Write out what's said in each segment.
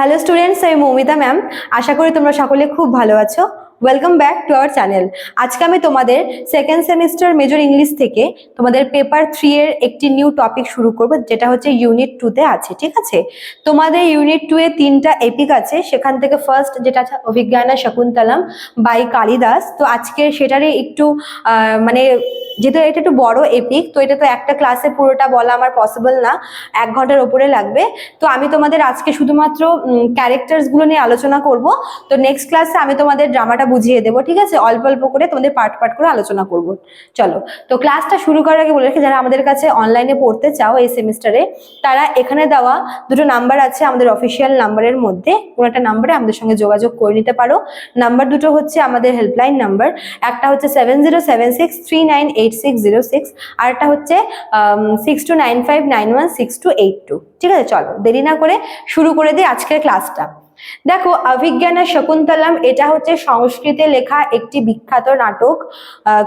Hello students আমি Moumita ma'am আশা করি তোমরা সকলে খুব ভালো আছো। Welcome back to our channel আজকে আমি তোমাদের সেকেন্ড সেমিস্টার মেজর ইংলিশ থেকে তোমাদের পেপার থ্রি এর একটি নিউ টপিক শুরু করব, যেটা হচ্ছে ইউনিট টুতে আছে, ঠিক আছে? তোমাদের ইউনিট টু এ তিনটা এপিক আছে। সেখান থেকে ফার্স্ট যেটা আছে, অভিজ্ঞানা শকুন্তলম বাই কালিদাস। তো আজকে সেটারই একটু মানে যেহেতু এটা একটু বড় এপিক তো এটা তো একটা ক্লাসে পুরোটা বলা আমার পসিবল না। এক ঘণ্টার ওপরে লাগবে। তো আমি তোমাদের আজকে শুধুমাত্র ক্যারেক্টার্সগুলো নিয়ে আলোচনা করব। তো নেক্সট ক্লাসে আমি তোমাদের ড্রামাটা বুঝিয়ে দেবো, ঠিক আছে? অল্প অল্প করে তোমাদের পার্ট পার্ট করে আলোচনা করব। চলো, তো ক্লাসটা শুরু করার আগে বলে রাখি, যারা আমাদের কাছে অনলাইনে পড়তে চাও এই সেমিস্টারে তারা এখানে দেওয়া দুটো নাম্বার আছে আমাদের অফিসিয়াল নাম্বারের মধ্যে। কোনো একটা নাম্বারে আমাদের সঙ্গে যোগাযোগ করে নিতে পারো। নাম্বার দুটো হচ্ছে আমাদের হেল্পলাইন নাম্বার একটা হচ্ছে seven zero seven six three nine eight six zero six হচ্ছে six two nine five nine one six two eight two ঠিক আছে, চলো, দেরি না করে শুরু করে দিই আজকের ক্লাসটা দেখো অভিজ্ঞানা শকুন্তলাম এটা হচ্ছে সংস্কৃতে লেখা একটি বিখ্যাত নাটক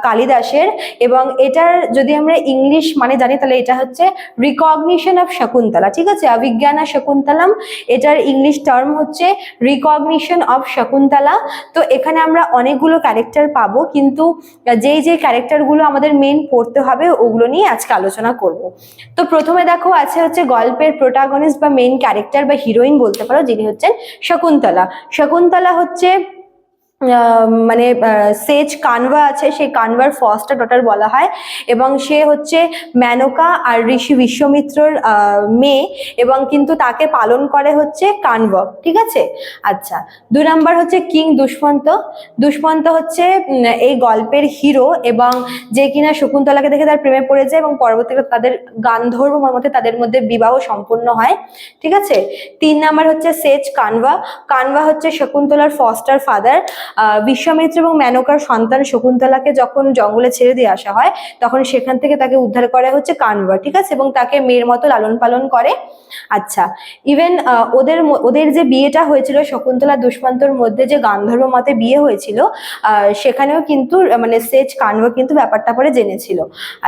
কালিদাসের। এবং এটার যদি আমরা ইংলিশ মানে জানি, তাহলে এটা হচ্ছে রিকগনিশন অফ শকুন্তলা ঠিক আছে? অভিজ্ঞানা শকুন্তলাম এটার ইংলিশ টার্ম হচ্ছে রিকগনিশন অফ শকুন্তলা তো এখানে আমরা অনেকগুলো ক্যারেক্টার পাবো, কিন্তু যেই যে ক্যারেক্টারগুলো আমাদের মেন পড়তে হবে, ওগুলো নিয়ে আজকে আলোচনা করব। তো প্রথমে দেখো, আছে হচ্ছে গল্পের প্রোটাগনিস্ট বা মেন ক্যারেক্টার বা হিরোইন বলতে পারো, যিনি হচ্ছেন শকুন্তলা। শকুন্তলা হচ্ছে মানে সেজ কানভা আছে, সেই কানভার ফস্টার ডটার বলা হয়, এবং সে হচ্ছে মেনকা আর ঋষি বিশ্বমিত্রর মেয়ে, এবং কিন্তু তাকে পালন করে হচ্ছে কানভ, ঠিক আছে? আচ্ছা দু নম্বর হচ্ছে কিং দুষ্মন্ত। দুষ্মন্ত হচ্ছে এই গল্পের হিরো, এবং যে কিনা শকুন্তলাকে দেখে তার প্রেমে পড়ে যায়, এবং পরবর্তীকালে তাদের গান্ধর্ব মতে তাদের মধ্যে বিবাহ সম্পন্ন হয়, ঠিক আছে? তিন নাম্বার হচ্ছে সেজ কানভা। কানভা হচ্ছে শকুন্তলার ফস্টার ফাদার বিশ্বামিত্র এবং মেনকার সন্তান শকুন্তলাকে যখন জঙ্গলে ছেড়ে দিয়ে আসা হয়, তখন সেখান থেকে তাকে উদ্ধার করে হচ্ছে কানভা ঠিক আছে? এবং তাকে মেয়ের মতো লালন পালন করে। আচ্ছা ইভেন ওদের ওদের যে বিয়েটা হয়েছিল, শকুন্তলা দুষ্মন্তর মধ্যে যে গান্ধর্ব মতে বিয়ে হয়েছিল সেখানেও কিন্তু মানে সেজ কানভা কিন্তু ব্যাপারটা পরে জেনেছিল।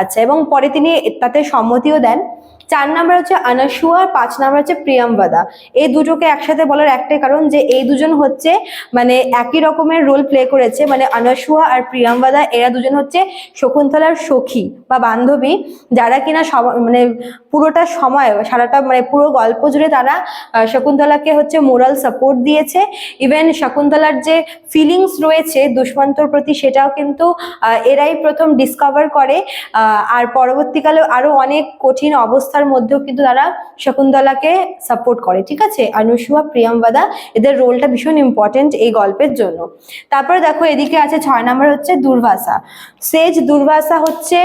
আচ্ছা এবং পরে তিনি তাতে সম্মতিও দেন। চার নাম্বার হচ্ছে আনাসুয়া আর পাঁচ নাম্বার হচ্ছে প্রিয়ামবাদা এই দুটোকে একসাথে বলার একটাই কারণ যে, এই দুজন হচ্ছে মানে একই রকমের রোল প্লে করেছে। মানে আনাসুয়া আর প্রিয়াম্বাদা এরা দুজন হচ্ছে শকুন্তলার সখী বা বান্ধবী, যারা কিনা মানে পুরোটা সময়, সারাটা মানে পুরো গল্প জুড়ে তারা শকুন্তলাকে হচ্ছে মোরাল সাপোর্ট দিয়েছে। ইভেন শকুন্তলার যে ফিলিংস রয়েছে দুষ্মন্তর প্রতি, সেটাও কিন্তু এরাই প্রথম ডিসকভার করে। আর পরবর্তীকালে আরও অনেক কঠিন অবস্থার মধ্যেও কিন্তু তারা শকুন্তলাকে সাপোর্ট করে, ঠিক আছে? অনুসুয়া প্রিয়ামবাদা এদের রোলটা ভীষণ ইম্পর্টেন্ট এই গল্পের জন্য। তারপরে দেখো এদিকে আছে ছয় নম্বর হচ্ছে দুর্ভাষা। সেজ দুর্ভাষা হচ্ছে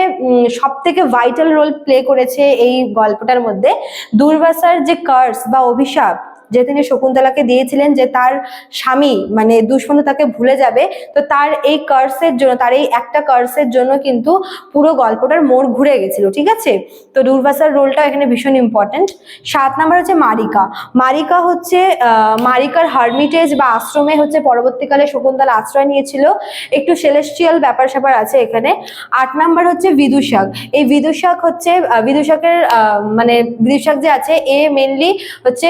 সব থেকে ভাইটাল রোল প্লে করেছে এই গল্পটার মধ্যে। দুর্ভাষার যে কার্স বা অভিশাপ যে তিনি শকুন্তলাকে দিয়েছিলেন যে তার স্বামী মানে দুষ্মন্ত তাকে ভুলে যাবে, তো তার এই কার্সের জন্য, তার এই একটা কার্সের জন্য কিন্তু পুরো গল্পটার মোড় ঘুরে গেছিল, ঠিক আছে? তো দুর্বাসার রোলটা এখানে ভীষণ ইম্পর্টেন্ট সাত নাম্বার হচ্ছে মারিকা। মারিকা হচ্ছে মারিকার হার্মিটেজ বা আশ্রমে হচ্ছে পরবর্তীকালে শকুন্তলা আশ্রয় নিয়েছিল। একটু সেলেস্টিয়াল ব্যাপার স্যাপার আছে এখানে। আট নাম্বার হচ্ছে বিদুষাক। এই বিদুষাক হচ্ছে বিদুষাকের মানে বিদুষাক যে আছে, এ মেনলি হচ্ছে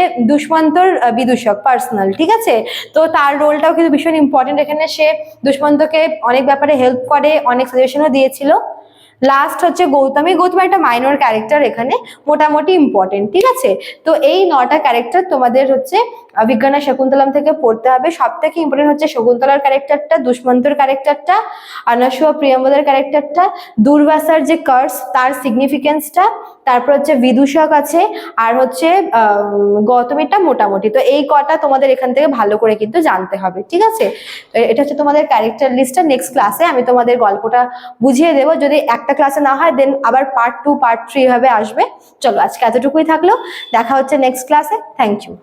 দুষ্মন্তর বিদূষক পার্সোনাল ঠিক আছে? তো তার রোলটাও কিন্তু ভীষণ ইম্পর্টেন্ট এখানে সে দুষ্মন্তকে অনেক ব্যাপারে হেল্প করে, অনেক সাজেশনও দিয়েছিল। লাস্ট হচ্ছে গৌতমী। গৌতম একটা মাইনর ক্যারেক্টার এখানে, মোটামুটি ইম্পর্টেন্ট ঠিক আছে? তো এই নটা ক্যারেক্টার তোমাদের হচ্ছে আহ, বিজ্ঞানা শকুন্তলম থেকে পড়তে হবে। সব থেকে ইম্পর্টেন্ট হচ্ছে শকুন্তলার ক্যারেক্টারটা দুষ্মন্তর ক্যারেক্টারটা আনাসুয়া প্রিয়ম্বদের ক্যারেক্টারটা দুর্বাসার যে কার্স তার সিগনিফিকেন্সটা তারপর হচ্ছে বিদূষক আছে আর হচ্ছে গৌতমীটা মোটামুটি। তো এই কটা তোমাদের এখান থেকে ভালো করে কিন্তু জানতে হবে ঠিক আছে? এটা হচ্ছে তোমাদের ক্যারেক্টার লিস্টটা নেক্সট ক্লাসে আমি তোমাদের গল্পটা বুঝিয়ে দেবো। যদি একটা ক্লাসে না হয় দেন আবার পার্ট টু পার্ট থ্রি ভাবে আসবে। চলো আজকে এতটুকুই থাকল। দেখা হচ্ছে নেক্সট ক্লাসে থ্যাংক ইউ